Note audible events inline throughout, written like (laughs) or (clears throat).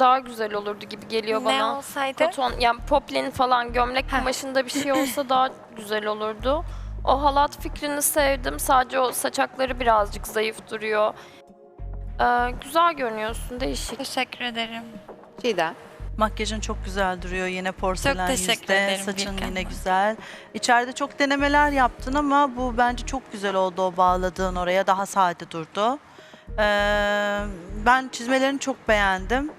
daha güzel olurdu gibi geliyor Ne bana. olsaydı? Koton, yani poplin falan gömlek kumaşında bir şey (laughs) olsa daha güzel olurdu. O halat fikrini sevdim. Sadece o saçakları birazcık zayıf duruyor. Ee, güzel görünüyorsun, değişik. Teşekkür ederim. Çiğdem. Makyajın çok güzel duruyor yine porselen teşekkür yüzde. ederim Saçın Birkan. yine güzel. İçeride çok denemeler yaptın ama bu bence çok güzel oldu o bağladığın oraya. Daha sade durdu. Ee, ben çizmelerini çok beğendim.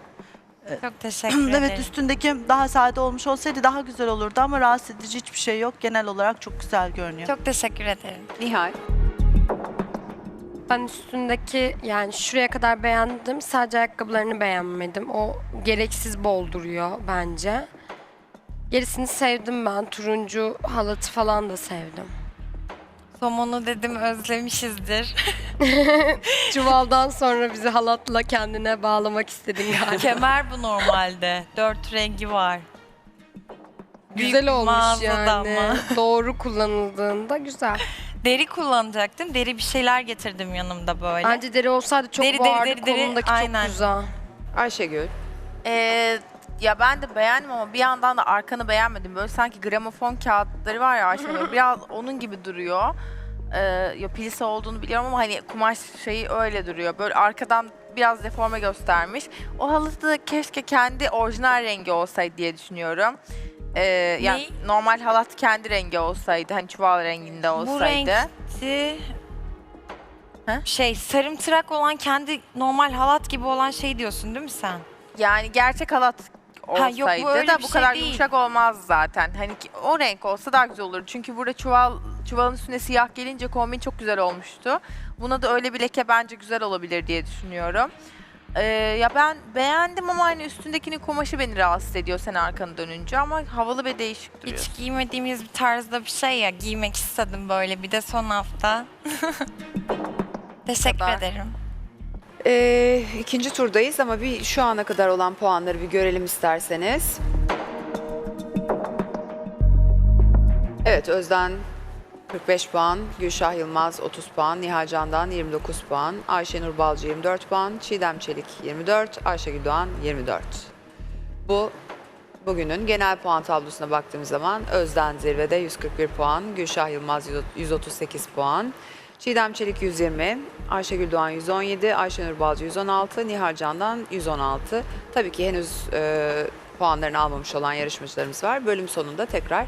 Çok (clears throat) teşekkür ederim. evet üstündeki daha sade olmuş olsaydı daha güzel olurdu ama rahatsız edici hiçbir şey yok. Genel olarak çok güzel görünüyor. Çok teşekkür ederim. Nihal. Ben üstündeki yani şuraya kadar beğendim. Sadece ayakkabılarını beğenmedim. O gereksiz bol duruyor bence. Gerisini sevdim ben. Turuncu halatı falan da sevdim. Somonu dedim özlemişizdir. (laughs) Çuvaldan sonra bizi halatla kendine bağlamak istedin (laughs) galiba. Kemer bu normalde. Dört rengi var. Büyük güzel olmuş mağazada yani. ama. (laughs) Doğru kullanıldığında güzel. Deri kullanacaktım. Deri bir şeyler getirdim yanımda böyle. Bence deri olsaydı çok Deri, deri, vardı. deri, deri. Kolundaki Aynen. çok güzel. Ayşegül. Ee, ya ben de beğendim ama bir yandan da arkanı beğenmedim. Böyle sanki gramofon kağıtları var ya Ayşenur biraz onun gibi duruyor. Ee, ya pilisi olduğunu biliyorum ama hani kumaş şeyi öyle duruyor. Böyle arkadan biraz deforme göstermiş. O halısı da keşke kendi orijinal rengi olsaydı diye düşünüyorum. Ee, yani normal halat kendi rengi olsaydı hani çuval renginde bu olsaydı. renkti. He? Şey sarımtırak olan kendi normal halat gibi olan şey diyorsun değil mi sen? Yani gerçek halat Ha, yok, bu olsaydı öyle da bir bu şey kadar değil. yumuşak olmaz zaten. Hani ki- o renk olsa daha güzel olur. Çünkü burada çuval çuvalın üstüne siyah gelince kombin çok güzel olmuştu. Buna da öyle bir leke bence güzel olabilir diye düşünüyorum. Ee, ya ben beğendim ama hani üstündekinin kumaşı beni rahatsız ediyor sen arkanı dönünce ama havalı ve değişik duruyor. Hiç giymediğimiz bir tarzda bir şey ya giymek istedim böyle bir de son hafta. (laughs) Teşekkür kadar. ederim. Ee, ikinci turdayız ama bir şu ana kadar olan puanları bir görelim isterseniz. Evet Özden 45 puan, Gülşah Yılmaz 30 puan, Nihal Candan 29 puan, Ayşenur Balcı 24 puan, Çiğdem Çelik 24, Ayşegül Doğan 24. Bu bugünün genel puan tablosuna baktığımız zaman Özden zirvede 141 puan, Gülşah Yılmaz 138 puan, Çiğdem Çelik 120, Ayşegül Doğan 117, Ayşenur Balcı 116, Nihal Candan 116. Tabii ki henüz e, puanlarını almamış olan yarışmacılarımız var. Bölüm sonunda tekrar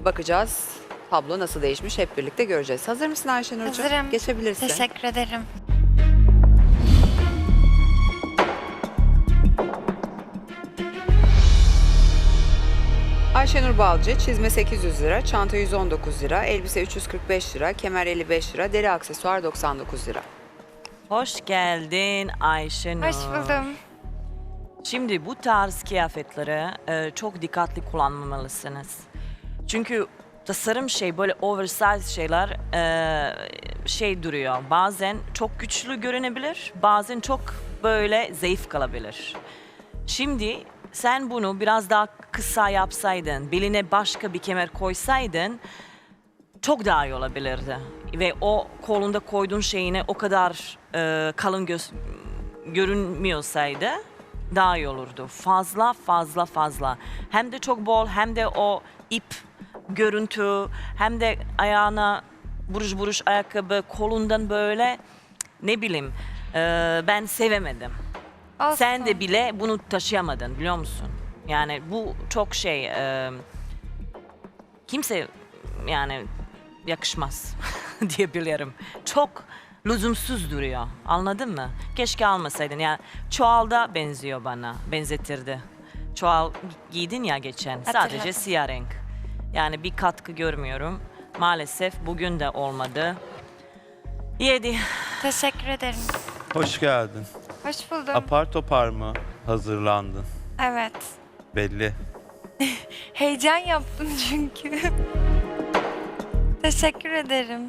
bakacağız. Tablo nasıl değişmiş hep birlikte göreceğiz. Hazır mısın Ayşenurcuğum? Hazırım. Geçebilirsin. Teşekkür ederim. Ayşenur Balcı, çizme 800 lira, çanta 119 lira, elbise 345 lira, kemer 55 lira, deri aksesuar 99 lira. Hoş geldin Ayşenur. Hoş buldum. Şimdi bu tarz kıyafetleri e, çok dikkatli kullanmamalısınız. Çünkü tasarım şey böyle oversize şeyler e, şey duruyor. Bazen çok güçlü görünebilir, bazen çok böyle zayıf kalabilir. Şimdi sen bunu biraz daha kısa yapsaydın, beline başka bir kemer koysaydın çok daha iyi olabilirdi. Ve o kolunda koyduğun şeyine o kadar e, kalın göz, görünmüyorsaydı daha iyi olurdu. Fazla fazla fazla. Hem de çok bol hem de o ip görüntü hem de ayağına buruş buruş ayakkabı kolundan böyle ne bileyim e, ben sevemedim. Olsun. Sen de bile bunu taşıyamadın biliyor musun? Yani bu çok şey e, kimse yani yakışmaz (laughs) diyebilirim. Çok lüzumsuz duruyor. Anladın mı? Keşke almasaydın. Yani çoğalda benziyor bana. Benzetirdi. Çoğal giydin ya geçen. Sadece siyah renk. Yani bir katkı görmüyorum. Maalesef bugün de olmadı. Yedi. Teşekkür ederim. Hoş geldin. Hoş buldum. Apar topar mı hazırlandın? Evet. Belli. (laughs) Heyecan yaptım çünkü. Teşekkür ederim.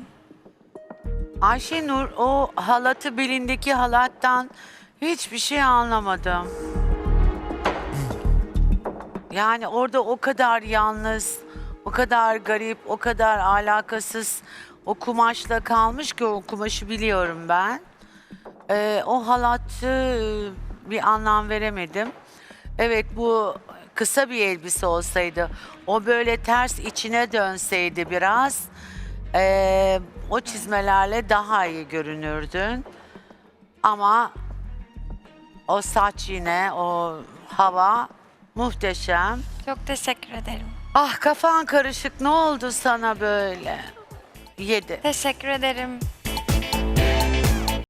Ayşenur o halatı belindeki halattan hiçbir şey anlamadım. Yani orada o kadar yalnız, o kadar garip, o kadar alakasız o kumaşla kalmış ki o kumaşı biliyorum ben. Ee, o halatı bir anlam veremedim. Evet bu kısa bir elbise olsaydı, o böyle ters içine dönseydi biraz, eee, o çizmelerle daha iyi görünürdün. Ama o saç yine, o hava muhteşem. Çok teşekkür ederim. Ah kafan karışık ne oldu sana böyle? Yedi. Teşekkür ederim.